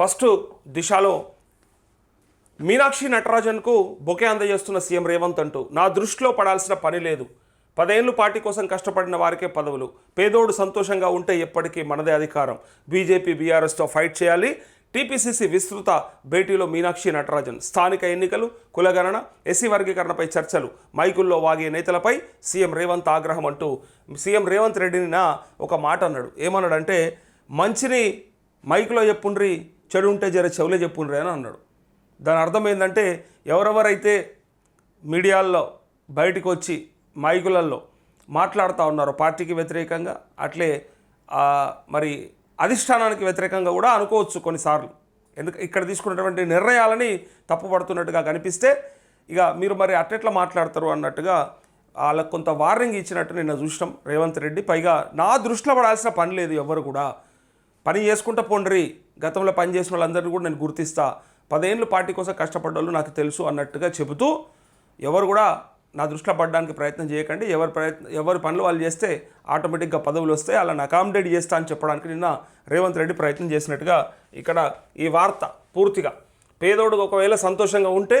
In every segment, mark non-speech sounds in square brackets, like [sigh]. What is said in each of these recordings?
First దిశలో మీనాక్షి నటరాజన్కు bouquet అందజేస్తున్న సీఎం రేవంత్ అంటూ నా దృష్టిలో పడాల్సిన పని లేదు. పదేళ్ళు పార్టీ కోసం కష్టపడిన వారికే పదవులు. పేదోడు సంతోషంగా ఉంటే ఎప్పటికీ మనదే అధికారం. బీజేపీ బీఆర్ఎస్తో ఫైట్ చేయాలి. టీపీసీసీ విస్తృత భేటీలో మీనాక్షి నటరాజన్. స్థానిక ఎన్నికలు కులగణన ఎస్సీ వర్గీకరణపై చర్చలు. మైకుల్లో వాగే నేతలపై సీఎం రేవంత్ ఆగ్రహం అంటూ సీఎం రేవంత్ రెడ్డిని నా ఒక మాట అన్నాడు. ఏమన్నాడంటే మంచిని మైకులో చెప్పుండ్రి చెడు ఉంటే జర చెవులే చెప్పుండ్రే అని అన్నాడు. దాని అర్థం ఏంటంటే ఎవరెవరైతే మీడియాల్లో బయటకు వచ్చి మైకులలో మాట్లాడుతూ ఉన్నారో పార్టీకి వ్యతిరేకంగా అట్లే మరి అధిష్టానానికి వ్యతిరేకంగా కూడా అనుకోవచ్చు కొన్నిసార్లు. ఎందుకు ఇక్కడ తీసుకున్నటువంటి నిర్ణయాలని తప్పుపడుతున్నట్టుగా కనిపిస్తే ఇక మీరు మరి అట్టెట్లా మాట్లాడతారు అన్నట్టుగా వాళ్ళకు కొంత వార్నింగ్ ఇచ్చినట్టు నిన్న చూసినాం రేవంత్ రెడ్డి. పైగా నా దృష్టిలో పడాల్సిన పని లేదు ఎవరు కూడా. పని చేసుకుంటా పోండ్రి. గతంలో పని చేసిన వాళ్ళందరినీ కూడా నేను గుర్తిస్తా. పదేళ్ళు పార్టీ కోసం కష్టపడ్డోళ్ళు నాకు తెలుసు అన్నట్టుగా చెబుతూ ఎవరు కూడా నా దృష్టిలో పడడానికి ప్రయత్నం చేయకండి. ఎవరి ప్రయత్నం ఎవరి పనులు వాళ్ళు చేస్తే ఆటోమేటిక్గా పదవులు వస్తే వాళ్ళని అకామిడేట్ చేస్తా అని చెప్పడానికి నిన్న రేవంత్ రెడ్డి ప్రయత్నం చేసినట్టుగా ఇక్కడ ఈ వార్త పూర్తిగా. పేదోడు ఒకవేళ సంతోషంగా ఉంటే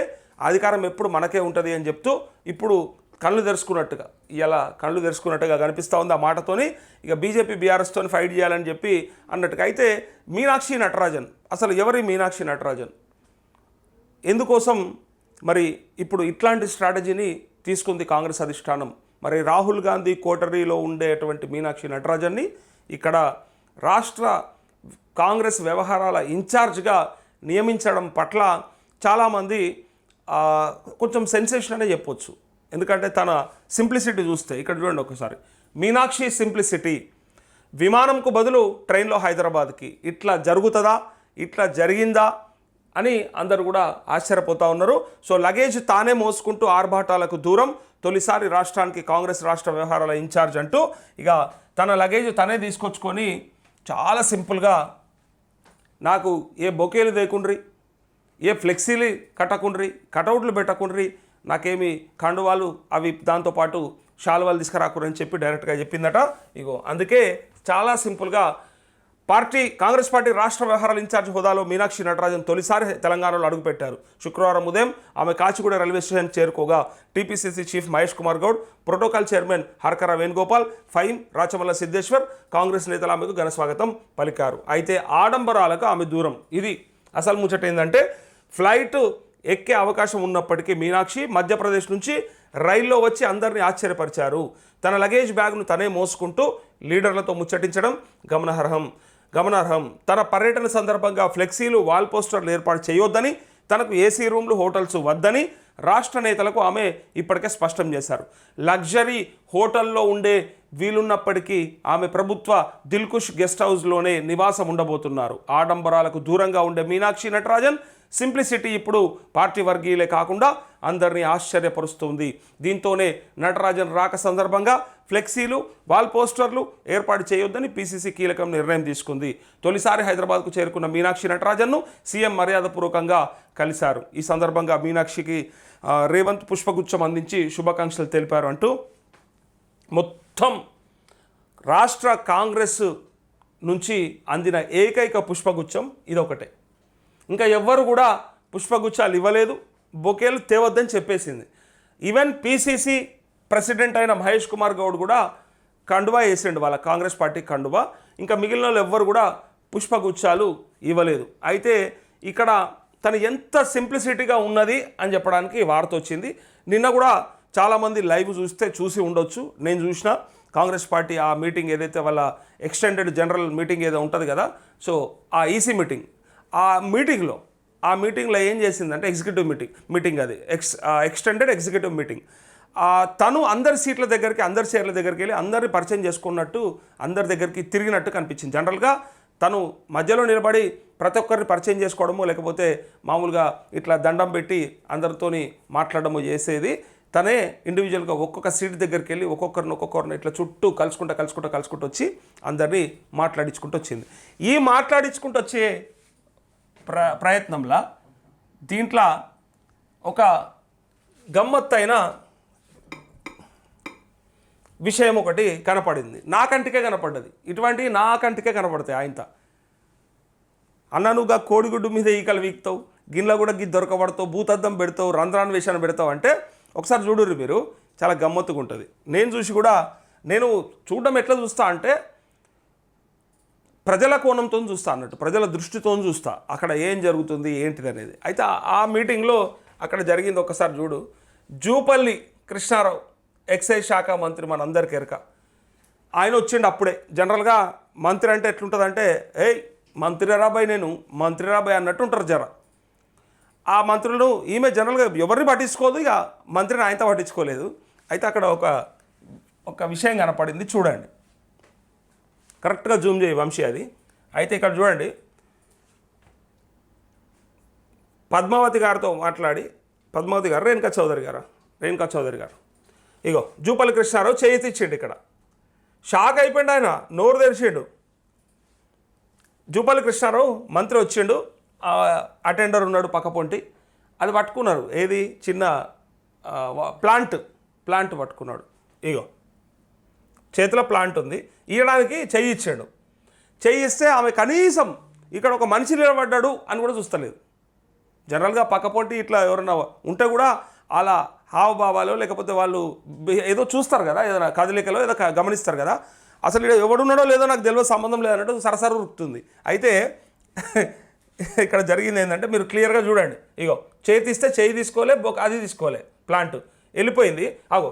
అధికారం ఎప్పుడు మనకే ఉంటుంది అని చెప్తూ ఇప్పుడు కళ్ళు తెరుచుకున్నట్టుగా ఇలా కళ్ళు తెరుచుకున్నట్టుగా కనిపిస్తూ ఉంది ఆ మాటతోని ఇక బీజేపీ బీఆర్ఎస్తో ఫైట్ చేయాలని చెప్పి అన్నట్టుగా. అయితే మీనాక్షి నటరాజన్ అసలు ఎవరి మీనాక్షి నటరాజన్? ఎందుకోసం మరి ఇప్పుడు ఇట్లాంటి స్ట్రాటజీని తీసుకుంది కాంగ్రెస్ అధిష్టానం? మరి రాహుల్ గాంధీ కోటరీలో ఉండేటువంటి మీనాక్షి నటరాజన్ని ఇక్కడ రాష్ట్ర కాంగ్రెస్ వ్యవహారాల ఇన్ఛార్జ్గా నియమించడం పట్ల చాలామంది కొంచెం సెన్సేషన్ అనే చెప్పొచ్చు. ఎందుకంటే తన సింప్లిసిటీ చూస్తే ఇక్కడ చూడండి ఒకసారి. మీనాక్షి సింప్లిసిటీ. విమానంకు బదులు ట్రైన్లో హైదరాబాద్కి. ఇట్లా జరుగుతుందా? ఇట్లా జరిగిందా? అని అందరు కూడా ఆశ్చర్యపోతూ ఉన్నారు. సో లగేజ్ తానే మోసుకుంటూ ఆర్భాటాలకు దూరం. తొలిసారి రాష్ట్రానికి కాంగ్రెస్ రాష్ట్ర వ్యవహారాల ఇన్ఛార్జ్ అంటూ ఇక తన లగేజ్ తనే తీసుకొచ్చుకొని చాలా సింపుల్గా నాకు ఏ బొకేలు తేకుండ్రి ఏ ఫ్లెక్సీలు కట్టకుండ్రి కటౌట్లు పెట్టకుండ్రి నాకేమి కండువాలు అవి దాంతోపాటు శాలువాలు తీసుకురాకురని చెప్పి డైరెక్ట్గా చెప్పిందట. ఇగో అందుకే చాలా సింపుల్గా పార్టీ కాంగ్రెస్ పార్టీ రాష్ట్ర వ్యవహారాల ఇన్ఛార్జ్ హోదాలో మీనాక్షి నటరాజన్ తొలిసారి తెలంగాణలో అడుగుపెట్టారు శుక్రవారం ఉదయం ఆమె Kacheguda railway station చేరుకోగా TPCC chief Mahesh Kumar Goud protocol chairman Harkara Venugopal ఫైమ్ Rachamalla Siddeshwar Congress నేతలు ఆమెకు ఘనస్వాగతం పలికారు. అయితే ఆడంబరాలకు ఆమె దూరం. ఇది అసలు ముచ్చట ఏంటంటే ఫ్లైట్ ఎక్కే అవకాశం ఉన్నప్పటికీ మీనాక్షి మధ్యప్రదేశ్ నుంచి రైల్లో వచ్చి అందరినీ ఆశ్చర్యపరిచారు. తన లగేజ్ బ్యాగ్ను తనే మోసుకుంటూ లీడర్లతో ముచ్చటించడం గమనార్హం. గమనార్హం. తన పర్యటన సందర్భంగా ఫ్లెక్సీలు వాల్ పోస్టర్లు ఏర్పాటు చేయొద్దని తనకు ఏసీ రూమ్లు హోటల్స్ వద్దని రాష్ట్ర నేతలకు ఆమె ఇప్పటికే స్పష్టం చేశారు. లగ్జరీ హోటల్లో ఉండే వీలున్నప్పటికీ ఆమె ప్రభుత్వ దిల్కుష్ గెస్ట్ హౌస్లోనే నివాసం ఉండబోతున్నారు. ఆడంబరాలకు దూరంగా ఉండే మీనాక్షి నటరాజన్ సింప్లిసిటీ ఇప్పుడు పార్టీ వర్గీయులే కాకుండా అందరినీ ఆశ్చర్యపరుస్తుంది. దీంతోనే నటరాజన్ రాక సందర్భంగా ఫ్లెక్సీలు వాల్ పోస్టర్లు ఏర్పాటు చేయొద్దని పీసీసీ కీలకం నిర్ణయం తీసుకుంది. తొలిసారి హైదరాబాద్కు చేరుకున్న మీనాక్షి నటరాజన్ను సీఎం మర్యాదపూర్వకంగా కలిశారు. ఈ సందర్భంగా మీనాక్షికి రేవంత్ పుష్పగుచ్చం అందించి శుభాకాంక్షలు తెలిపారు అంటూ మొత్తం రాష్ట్ర కాంగ్రెస్ నుంచి అందిన ఏకైక పుష్పగుచ్చం ఇదొకటే. ఇంకా ఎవ్వరు కూడా పుష్పగుచ్చాలు ఇవ్వలేదు. బొకేలు తేవద్దని చెప్పేసింది. ఈవెన్ పీసీసీ ప్రెసిడెంట్ అయిన మహేష్ కుమార్ గౌడ్ కూడా కండువా వేసిండు వాళ్ళ కాంగ్రెస్ పార్టీ కండువా. ఇంకా మిగిలిన వాళ్ళు ఎవ్వరు కూడా పుష్పగుచ్చాలు ఇవ్వలేదు. అయితే ఇక్కడ తను ఎంత సింప్లిసిటీగా ఉన్నది అని చెప్పడానికి వార్త వచ్చింది. నిన్న కూడా చాలామంది లైవ్ చూస్తే చూసి ఉండొచ్చు. నేను చూసిన కాంగ్రెస్ పార్టీ ఆ మీటింగ్ ఏదైతే వాళ్ళ ఎక్స్టెండెడ్ జనరల్ మీటింగ్ ఏదో ఉంటుంది కదా సో ఆ ఈసీ మీటింగ్. ఆ మీటింగ్లో ఆ మీటింగ్లో ఏం చేసిందంటే ఎగ్జిక్యూటివ్ మీటింగ్ మీటింగ్ అది ఎక్స్ ఎక్స్టెండెడ్ ఎగ్జిక్యూటివ్ మీటింగ్. తను అందరి సీట్ల దగ్గరికి అందరి చీరల దగ్గరికి వెళ్ళి అందరిని పరిచయం చేసుకున్నట్టు అందరి దగ్గరికి తిరిగినట్టు కనిపించింది. జనరల్గా తను మధ్యలో నిలబడి ప్రతి ఒక్కరిని పరిచయం చేసుకోవడము లేకపోతే మామూలుగా ఇట్లా దండం పెట్టి అందరితోని మాట్లాడడము చేసేది తనే ఇండివిజువల్గా ఒక్కొక్క సీట్ దగ్గరికి వెళ్ళి ఒక్కొక్కరిని ఒక్కొక్కరిని ఇట్లా చుట్టూ కలుసుకుంటూ కలుసుకుంటూ కలుసుకుంటూ వచ్చి అందరినీ మాట్లాడించుకుంటూ వచ్చింది. ఈ మాట్లాడించుకుంటూ వచ్చే ప్ర ప్రయత్నంలో దీంట్లో ఒక గమ్మత్తైన విషయం ఒకటి కనపడింది. నా కంటికే కనపడ్డది. ఇటువంటివి నాకంటికే కనపడతాయి ఆయనత అన్న కోడిగుడ్డు మీద ఈకలు వీక్తావు గిన్నెలో కూడా గి దొరకబడతావు భూతద్దం పెడతావు రంధ్రాన్వేషణ పెడతావు అంటే ఒకసారి చూడుర్రి మీరు చాలా గమ్మత్తుగా ఉంటుంది నేను చూసి కూడా నేను చూడడం ఎట్లా చూస్తా అంటే ప్రజల కోణంతో చూస్తా అన్నట్టు ప్రజల దృష్టితో చూస్తా అక్కడ ఏం జరుగుతుంది ఏంటిది అనేది అయితే ఆ- మీటింగ్లో అక్కడ జరిగింది ఒకసారి చూడు. జూపల్లి కృష్ణారావు ఎక్సైజ్ శాఖ మంత్రి మనందరికి ఎరక. ఆయన వచ్చిండు అప్పుడే. జనరల్గా మంత్రి అంటే ఎట్లుంటుందంటే ఏయ్ మంత్రి రాబాయ్ నేను మంత్రి రాబాయ్ అన్నట్టు ఉంటారు జర. ఆ మంత్రులను ఈమె జనరల్గా ఎవరిని పట్టించుకోదు ఇక మంత్రిని ఆయనతో పట్టించుకోలేదు. అయితే అక్కడ ఒక ఒక విషయం కనపడింది చూడండి. కరెక్ట్గా జూమ్ చేయి వంశీ అది. అయితే ఇక్కడ చూడండి. పద్మావతి గారితో మాట్లాడి పద్మావతి గారు రేణుకా చౌదరి గారు రేణుకా చౌదరి గారు. ఇగో జూపల్లి కృష్ణారావు చేయి ఇచ్చిండు ఇక్కడ. షాక్ అయిపోయిండు ఆయన నోరు తెరిచిండు. జూపల్లి కృష్ణారావు మంత్రి వచ్చిండు. అటెండర్ ఉన్నాడు పక్క పొంటి. అది పట్టుకున్నారు. ఏది? చిన్న ప్లాంట్ ప్లాంట్ పట్టుకున్నాడు. ఇగో. చేతిలో ప్లాంట్ ఉంది. ఇవ్వడానికి చెయ్యి ఇచ్చాడు. చెయ్యి ఇస్తే ఆమె కనీసం ఇక్కడ ఒక మనిషి నిలబడ్డాడు అని కూడా చూస్తలేదు. జనరల్గా పక్కపొంటి ఇట్లా ఎవరన్నా ఉంటే కూడా అలా హావభావాలు లేకపోతే వాళ్ళు ఏదో చూస్తారు కదా ఏదైనా కదలికలో ఏదో గమనిస్తారు కదా. అసలు ఎవడున్నాడో లేదో నాకు తెలియదు సంబంధం లేదన్నట్టు సరసర ఉరుకుతుంది అయితే [laughs] ఇక్కడ జరిగింది ఏంటంటే మీరు క్లియర్గా చూడండి. ఇగో చేతి ఇస్తే చేయి తీసుకోలే బొక- అది తీసుకోలే ప్లాంట్ వెళ్ళిపోయింది. అగో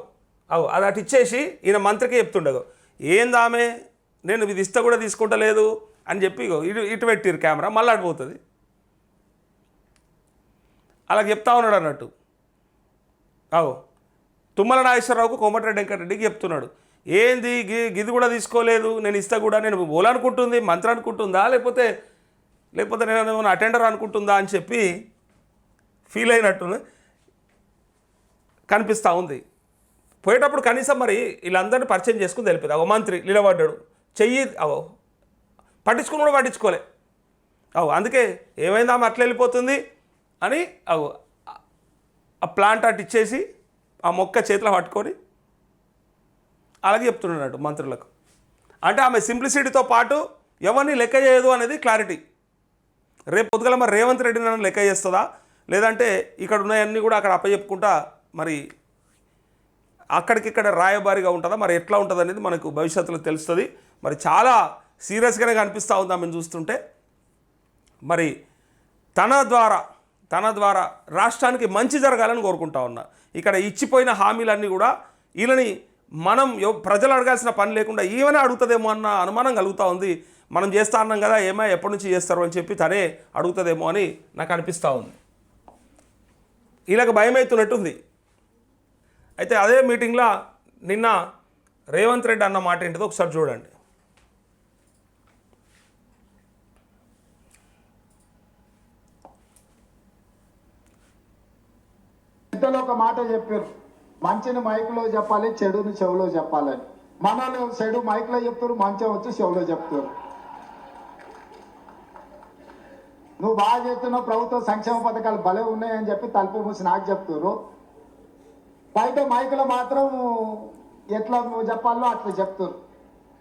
అగో అది అటు ఇచ్చేసి ఈయన మంత్రికి చెప్తుండగో ఏందామె నేను ఇది ఇస్తే కూడా తీసుకుంటలేదు అని చెప్పి ఇగో ఇటు ఇటు పెట్టిరు కెమెరా మళ్ళీ అడిపోతుంది అలా చెప్తా ఉన్నాడు అన్నట్టు. అవు తుమ్మల నాగేశ్వరరావుకు కోమటిరెడ్డి వెంకటరెడ్డికి చెప్తున్నాడు ఏంది గి గిది కూడా తీసుకోలేదు నేను ఇస్తా కూడా నేను ఓలా అనుకుంటుంది మంత్రి అనుకుంటుందా లేకపోతే లేకపోతే నేను ఏమైనా అటెండర్ అనుకుంటుందా అని చెప్పి ఫీల్ అయినట్టు కనిపిస్తూ ఉంది. పోయేటప్పుడు కనీసం మరి వీళ్ళందరినీ పరిచయం చేసుకుని వెళ్ళిపోయింది. అగో మంత్రి నిలబడ్డాడు చెయ్యి అవో పట్టించుకుని కూడా పట్టించుకోలే. అవు అందుకే ఏమైందా ఆమె అట్లా వెళ్ళిపోతుంది అని అవు ఆ ప్లాంట్ అటు ఇచ్చేసి ఆ మొక్క చేతిలో పట్టుకొని అలాగే చెప్తున్నాడు మంత్రులకు. అంటే ఆమె సింప్లిసిటీతో పాటు ఎవరిని లెక్క చేయదు అనేది క్లారిటీ రేపు పొద్దుగల మరి రేవంత్ రెడ్డి నన్ను లెక్క చేస్తుందా? లేదంటే ఇక్కడ ఉన్నాయన్నీ కూడా అక్కడ అప్పచెప్పుకుంటా మరి అక్కడికిక్కడ రాయబారిగా ఉంటుందా? మరి ఎట్లా ఉంటుంది అనేది మనకు భవిష్యత్తులో తెలుస్తుంది. మరి చాలా సీరియస్గానే కనిపిస్తూ ఉంది ఆమెను చూస్తుంటే. మరి తన ద్వారా తన ద్వారా రాష్ట్రానికి మంచి జరగాలని కోరుకుంటా ఉన్నా. ఇక్కడ ఇచ్చిపోయిన హామీలన్నీ కూడా వీళ్ళని మనం ప్రజలు అడగాల్సిన పని లేకుండా ఈమెనే అడుగుతుందేమో అన్న అనుమానం కలుగుతూ ఉంది. మనం చేస్తా అన్నాం కదా ఏమో ఎప్పటి నుంచి చేస్తారు అని చెప్పి తనే అడుగుతుందేమో అని నాకు అనిపిస్తూ ఉంది. వీళ్ళకి భయం అవుతున్నట్టుంది అయితే అదే మీటింగ్లో నిన్న రేవంత్ రెడ్డి అన్న మాట ఏంటిదో ఒకసారి చూడండి. పెద్దలు ఒక మాట చెప్పారు. మంచిని మైకులో చెప్పాలి చెడుని చెవులో చెప్పాలని. మనలో చెడు మైకులో చెప్తారు మంచి వచ్చి చెవులో చెప్తారు. నువ్వు బాగా చెప్తున్నావు ప్రభుత్వ సంక్షేమ పథకాలు భలే ఉన్నాయని చెప్పి తలుపు మూసి నాకు చెప్తున్నారు బయట మైకులు మాత్రం ఎట్లా నువ్వు చెప్పాలో అట్లా చెప్తున్నారు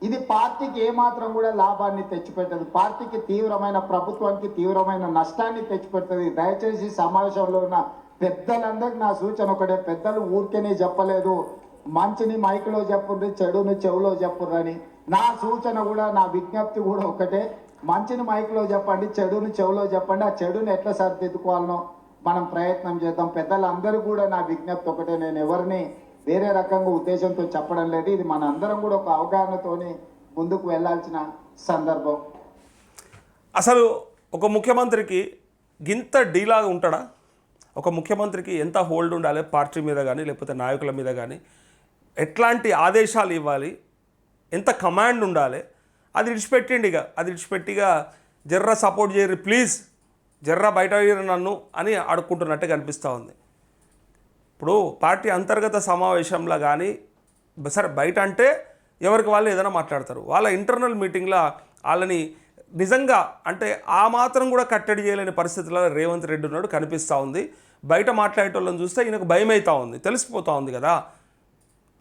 ఇది పార్టీకి ఏమాత్రం కూడా లాభాన్ని తెచ్చిపెట్టదు. పార్టీకి తీవ్రమైన ప్రభుత్వానికి తీవ్రమైన నష్టాన్ని తెచ్చిపెడుతుంది. దయచేసి సమావేశంలో ఉన్న పెద్దలందరికీ నా సూచన ఒకటే పెద్దలు ఊరికేనే చెప్పలేదు. మంచిని మైకులో చెప్పుర్రి చెడుని చెవులో చెప్పుర్రని నా సూచన కూడా నా విజ్ఞప్తి కూడా ఒకటే. మంచిని మైక్లో చెప్పండి చెడుని చెవులో చెప్పండి. ఆ చెడుని ఎట్లా సరిదిద్దుకోవాలనో మనం ప్రయత్నం చేద్దాం. పెద్దలందరూ కూడా నా విజ్ఞప్తి ఒకటే నేను ఎవరిని వేరే రకంగా ఉద్దేశంతో చెప్పడం లేదు. ఇది మన అందరం కూడా ఒక అవగాహనతోని ముందుకు వెళ్ళాల్సిన సందర్భం. అసలు ఒక ముఖ్యమంత్రికి గింత డీలాగా ఉంటాడా? ఒక ముఖ్యమంత్రికి ఎంత హోల్డ్ ఉండాలి? పార్టీ మీద కానీ లేకపోతే నాయకుల మీద కానీ ఎట్లాంటి ఆదేశాలు ఇవ్వాలి? ఎంత కమాండ్ ఉండాలి? అది విడిచిపెట్టిండి ఇక. అది విడిచిపెట్టిగా జర్ర సపోర్ట్ చేయరు. ప్లీజ్ జర్ర బయట నన్ను అని అడుక్కుంటున్నట్టే కనిపిస్తూ ఉంది. ఇప్పుడు పార్టీ అంతర్గత సమావేశంలో కానీ సరే బయట అంటే ఎవరికి వాళ్ళు ఏదైనా మాట్లాడతారు. వాళ్ళ ఇంటర్నల్ మీటింగ్లో వాళ్ళని నిజంగా అంటే ఆ మాత్రం కూడా కట్టడి చేయలేని పరిస్థితుల్లో రేవంత్ రెడ్డి ఉన్నాడు కనిపిస్తూ ఉంది. బయట మాట్లాడేటోళ్ళని చూస్తే ఈయనకు భయం అవుతూ ఉంది. తెలిసిపోతూ ఉంది కదా.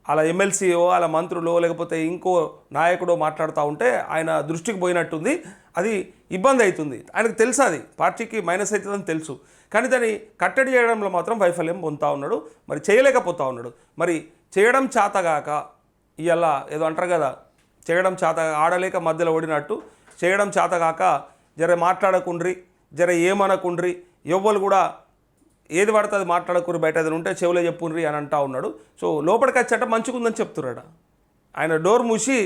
అలా ఎమ్మెల్సీఓ అలా మంత్రులు లేకపోతే ఇంకో నాయకుడో మాట్లాడుతూ ఉంటే ఆయన దృష్టికి పోయినట్టుంది. అది ఇబ్బంది అవుతుంది ఆయనకు తెలుసు అది. పార్టీకి మైనస్ అవుతుందని తెలుసు. కానీ దాన్ని కట్టడి చేయడంలో మాత్రం వైఫల్యం పొందుతూ ఉన్నాడు. మరి చేయలేకపోతా ఉన్నాడు. మరి చేయడం చేతగాక ఇవాళ ఏదో అంటారు కదా చేయడం చేత ఆడలేక మధ్యలో ఓడినట్టు చేయడం చేతగాక జర మాట్లాడకుండ్రి జర ఏమనకుండ్రి ఎవ్వరు కూడా ఏది పడితే అది మాట్లాడకూరి బయట ఏదైనా ఉంటే చెవులే చెప్పుండ్రి అని అంటా ఉన్నాడు. సో లోపలికి వచ్చేట మంచిగుందని చెప్తున్నాడు? ఆయన డోర్ మూసి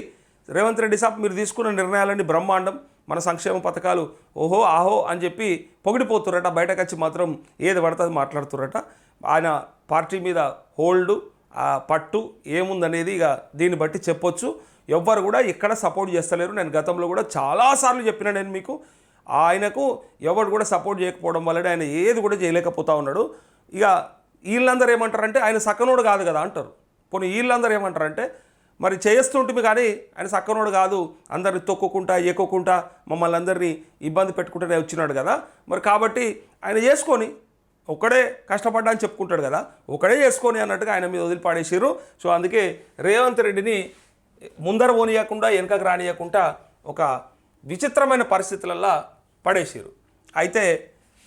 రేవంత్ రెడ్డి సాబ్ మీరు తీసుకున్న నిర్ణయాలన్నీ బ్రహ్మాండం. మన సంక్షేమ పథకాలు ఓహో ఆహో అని చెప్పి పొగిడిపోతురట బయటకు వచ్చి మాత్రం ఏది పడితే అది మాట్లాడుతురట ఆయన పార్టీ మీద హోల్డ్ ఆ పట్టు ఏముందనేది ఇక దీన్ని బట్టి చెప్పొచ్చు. ఎవ్వరు కూడా ఎక్కడ సపోర్ట్ చేస్తలేరు. నేను గతంలో కూడా చాలాసార్లు చెప్పిన నేను మీకు ఆయనకు ఎవడు కూడా సపోర్ట్ చేయకపోవడం వల్లనే ఆయన ఏది కూడా చేయలేకపోతా ఉన్నాడు. ఇక వీళ్ళందరూ ఏమంటారంటే ఆయన సక్కనోడు కాదు కదా అంటారు. కొన్ని వీళ్ళందరూ ఏమంటారంటే మరి చేస్తుంటుంది కానీ ఆయన సక్కనోడు కాదు అందరిని తొక్కుకుంటా ఎక్కుకుంటా మమ్మల్ని అందరినీ ఇబ్బంది పెట్టుకుంటూనే వచ్చినాడు కదా. మరి కాబట్టి ఆయన చేసుకొని ఒక్కడే కష్టపడ్డా అని చెప్పుకుంటాడు కదా. ఒకడే చేసుకొని అన్నట్టుగా ఆయన మీద వదిలిపాడేసారు సో అందుకే రేవంత్ రెడ్డిని ముందర పోనీయకుండా వెనకకు రానియకుండా ఒక విచిత్రమైన పరిస్థితులల్లో పడేసారు అయితే